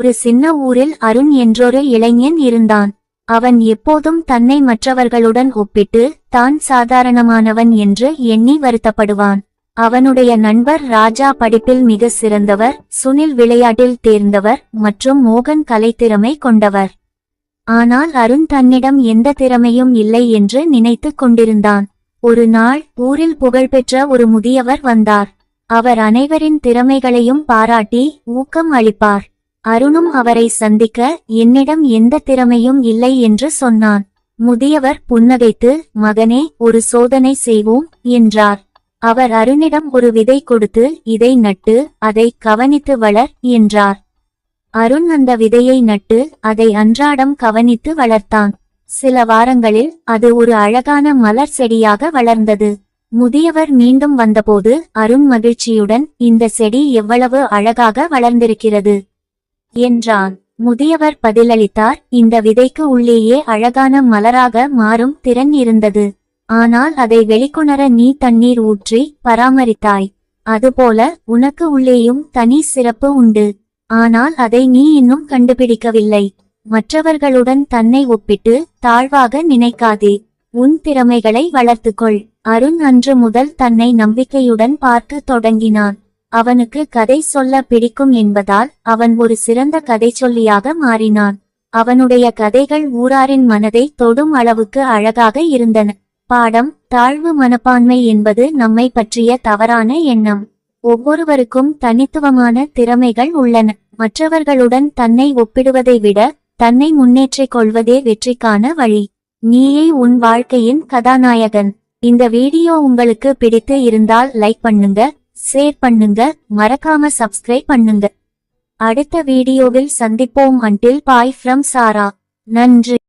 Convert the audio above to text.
ஒரு சின்ன ஊரில் அருண் என்றொரு இளைஞன் இருந்தான். அவன் எப்போதும் தன்னை மற்றவர்களுடன் ஒப்பிட்டு தான் சாதாரணமானவன் என்று எண்ணி வருத்தப்படுவான். அவனுடைய நண்பர் ராஜா படிப்பில் மிக சிறந்தவர் சுனில் விளையாட்டில் தேர்ந்தவர் மற்றும் மோகன் கலைத்திறமை கொண்டவர். ஆனால் அருண் தன்னிடம் எந்த திறமையும் இல்லை என்று நினைத்துக் கொண்டிருந்தான். ஒரு நாள் ஊரில் புகழ்பெற்ற ஒரு முதியவர் வந்தார். அவர் அனைவரின் திறமைகளையும் பாராட்டி ஊக்கம் அளிப்பார். அருணும் அவரை சந்திக்க என்னிடம் எந்த திறமையும் இல்லை என்று சொன்னான். முதியவர் புன்னகைத்து மகனே ஒரு சோதனை செய்வோம் என்றார். அவர் அருணிடம் ஒரு விதை கொடுத்து இதை நட்டு அதை கவனித்து வளர் என்றார். அருண் அந்த விதையை நட்டு அதை அன்றாடம் கவனித்து வளர்த்தான். சில வாரங்களில் அது ஒரு அழகான மலர் செடியாக வளர்ந்தது. முதியவர் மீண்டும் வந்தபோது அருண் மகிழ்ச்சியுடன் இந்த செடி எவ்வளவு அழகாக வளர்ந்திருக்கிறது. என்றான். முதியவர் பதிலளித்தார் இந்த விதைக்கு உள்ளேயே அழகான மலராக மாறும் திறன் இருந்தது. ஆனால் அதை வெளிக்கொணர நீ தண்ணீர் ஊற்றி பராமரித்தாய். அதுபோல உனக்கு உள்ளேயும் தனி சிறப்பு உண்டு. ஆனால் அதை நீ இன்னும் கண்டுபிடிக்கவில்லை. மற்றவர்களுடன் தன்னை ஒப்பிட்டு தாழ்வாக நினைக்காதே. உன் திறமைகளை வளர்த்துக்கொள். அருண் அன்று முதல் தன்னை நம்பிக்கையுடன் பார்க்க தொடங்கினான். அவனுக்கு கதை சொல்ல பிடிக்கும் என்பதால் அவன் ஒரு சிறந்த கதை சொல்லியாக மாறினான். அவனுடைய கதைகள் ஊராரின் மனதை தொடும் அளவுக்கு அழகாக இருந்தன. பாடம் தாழ்வு மனப்பான்மை என்பது நம்மை பற்றிய தவறான எண்ணம். ஒவ்வொருவருக்கும் தனித்துவமான திறமைகள் உள்ளன. மற்றவர்களுடன் தன்னை ஒப்பிடுவதை விட தன்னை முன்னேற்றிக் கொள்வதே வெற்றிக்கான வழி. நீயே உன் வாழ்க்கையின் கதாநாயகன். இந்த வீடியோ உங்களுக்கு பிடித்து இருந்தால் லைக் பண்ணுங்க. ஷேர் பண்ணுங்க. மறக்காம சப்ஸ்கிரைப் பண்ணுங்க. அடுத்த வீடியோவில் சந்திப்போம். அன்டில் பாய் ஃப்ரம் சாரா நன்றி.